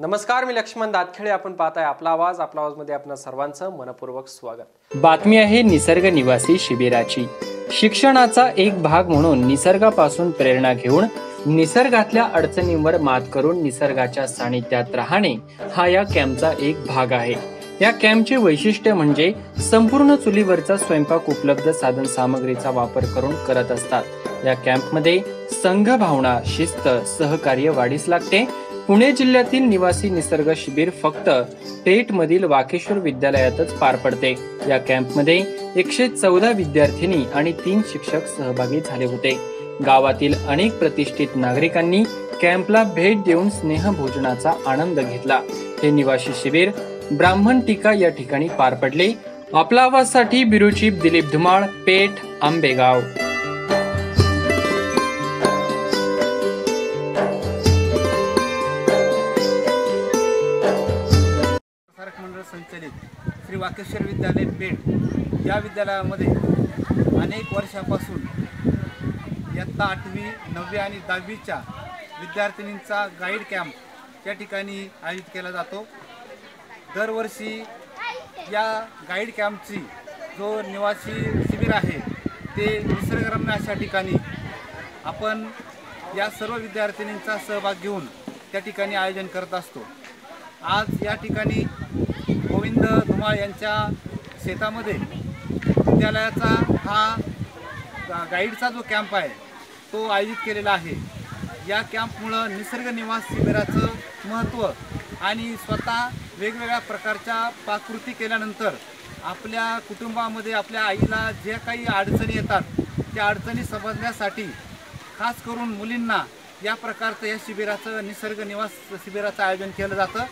नमस्कार मी लक्ष्मण दातखेडे. आपण पाहताय आपला आवाज. आपला आवाजमध्ये आपल्या सर्वांचं मनपूर्वक स्वागत. बातमी आहे निसर्ग निवासी शिबिराची. शिक्षणाचा एक भाग म्हणून निसर्गापासून प्रेरणा घेऊन निसर्गातल्या अडचणींवर मात करून निसर्गाच्या सानिध्यात राहणे हा या कॅम्पचा एक भाग आहे. या कॅम्पचे वैशिष्ट्य म्हणजे संपूर्ण चुलीवरचा स्वयंपाक उपलब्ध साधन सामग्रीचा वापर करून करत असतात. या कॅम्पमध्ये संघ भावना शिस्त सहकार्य वाढीस लागते. पुणे जिल्ह्यातील निवासी निसर्ग शिबिर फक्त पेठ मधील वाकेश्वर विद्यालयातच पार पडते. या कॅम्पमध्ये एकशे चौदा विद्यार्थिनी आणि तीन शिक्षक सहभागी झाले होते. गावातील अनेक प्रतिष्ठित नागरिकांनी कॅम्पला भेट देऊन स्नेहभोजनाचा आनंद घेतला. हे निवासी शिबिर ब्राह्मण टीका या ठिकाणी पार पडले. आपला आवाजसाठी ब्युरो दिलीप धुमाळ पेठ आंबेगाव. संचलित श्री वाकेश्वर विद्यालय पेठ या विद्यालयामध्ये अनेक वर्षापासून इयत्ता आठवी नववी आणि दहावीच्या विद्यार्थिनींचा गाईड कॅम्प या ठिकाणी आयोजित केला जातो. दरवर्षी या गाईड कॅम्पची जो निवासी शिबिर आहे ते निसर्गरम्य अशा ठिकाणी आपण या सर्व विद्यार्थिनींचा सहभाग घेऊन त्या ठिकाणी आयोजन करत असतो. आज या ठिकाणी गोविंद धुमाळ यांच्या शेतामध्ये विद्यालयाचा हा गाईडचा जो कॅम्प आहे तो आयोजित केलेला आहे. या कॅम्पमुळं निसर्ग निवास शिबिराचं महत्त्व आणि स्वतः वेगवेगळ्या प्रकारच्या पाककृती केल्यानंतर आपल्या कुटुंबामध्ये आपल्या आईला ज्या काही अडचणी येतात त्या अडचणी समजण्यासाठी खास करून मुलींना या प्रकारचं या शिबिराचं निसर्ग निवास शिबिराचं आयोजन केलं जातं.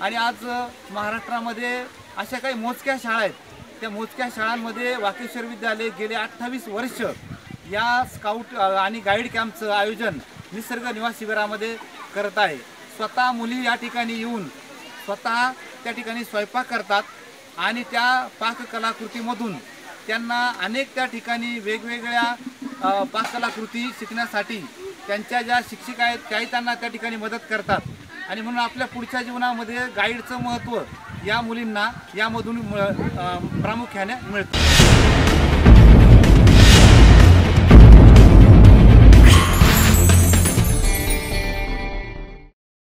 आणि आज महाराष्ट्रामध्ये अशा काही मोजक्या शाळा आहेत. त्या मोजक्या शाळांमध्ये वाकेश्वर विद्यालय गेले अठ्ठावीस वर्ष. या स्काउट आणि गाईड कॅम्पचं आयोजन निसर्ग निवास शिबिरामध्ये करत आहे. स्वतः मुली या ठिकाणी येऊन स्वतः त्या ठिकाणी स्वयंपाक करतात आणि त्या पाककलाकृतीमधून त्यांना अनेक त्या ठिकाणी वेगवेगळ्या पाककलाकृती शिकण्यासाठी त्यांच्या ज्या शिक्षिका आहेत त्याही त्यांना त्या ठिकाणी मदत करतात. आणि म्हणून आपल्या पुढच्या जीवनामध्ये गाईडचं महत्त्व या मुलींना यामधून प्रामुख्याने मिळतं.